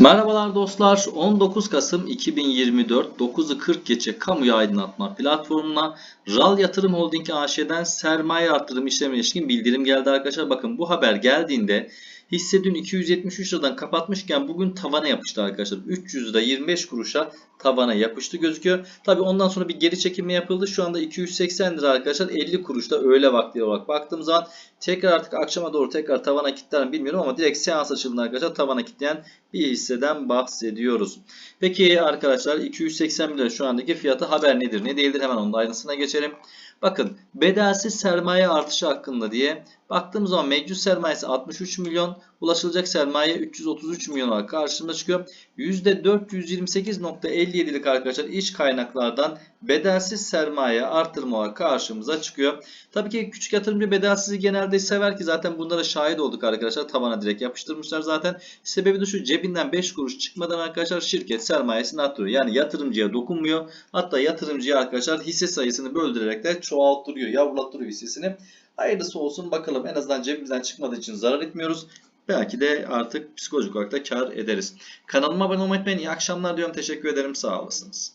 Merhabalar dostlar. 19 Kasım 2024 9'u 40 geçe kamuya aydınlatma platformuna RAL Yatırım Holding AŞ'den sermaye artırım işlemine ilişkin bildirim geldi arkadaşlar. Bakın bu haber geldiğinde hisse dün 273 liradan kapatmışken bugün tavana yapıştı arkadaşlar. 300 lira 25 kuruşa tavana yapıştı gözüküyor. Tabi ondan sonra bir geri çekilme yapıldı. Şu anda 280 lira arkadaşlar 50 kuruşta öğle vakti olarak baktığım zaman tekrar artık akşama doğru tekrar tavana kilitler mi bilmiyorum ama direkt seans açıldığında arkadaşlar tavana kilitleyen bir hisseden bahsediyoruz. Peki arkadaşlar 280 lira şu andaki fiyatı haber nedir ne değildir hemen onun ayrıntısına geçelim. Bakın bedelsiz sermaye artışı hakkında diye baktığımız zaman mevcut sermayesi 63 milyon ulaşılacak sermaye 333 milyon olarak karşımıza çıkıyor. %428.57'lik arkadaşlar iç kaynaklardan bedelsiz sermaye artırma olarak karşımıza çıkıyor. Tabii ki küçük yatırımcı bedelsizi genelde sever ki zaten bunlara şahit olduk arkadaşlar. Tavana direkt yapıştırmışlar zaten. Sebebi de şu cebinden 5 kuruş çıkmadan arkadaşlar şirket sermayesini artırıyor. Yani yatırımcıya dokunmuyor. Hatta yatırımcıya arkadaşlar hisse sayısını böldürerek de çoğalttırıyor, yavrulattırıyor hissesini. Hayırlısı olsun bakalım en azından cebimizden çıkmadığı için zarar etmiyoruz. Belki de artık psikolojik olarak da kar ederiz. Kanalıma abone olmayı unutmayın. İyi akşamlar diyorum. Teşekkür ederim. Sağ olasınız.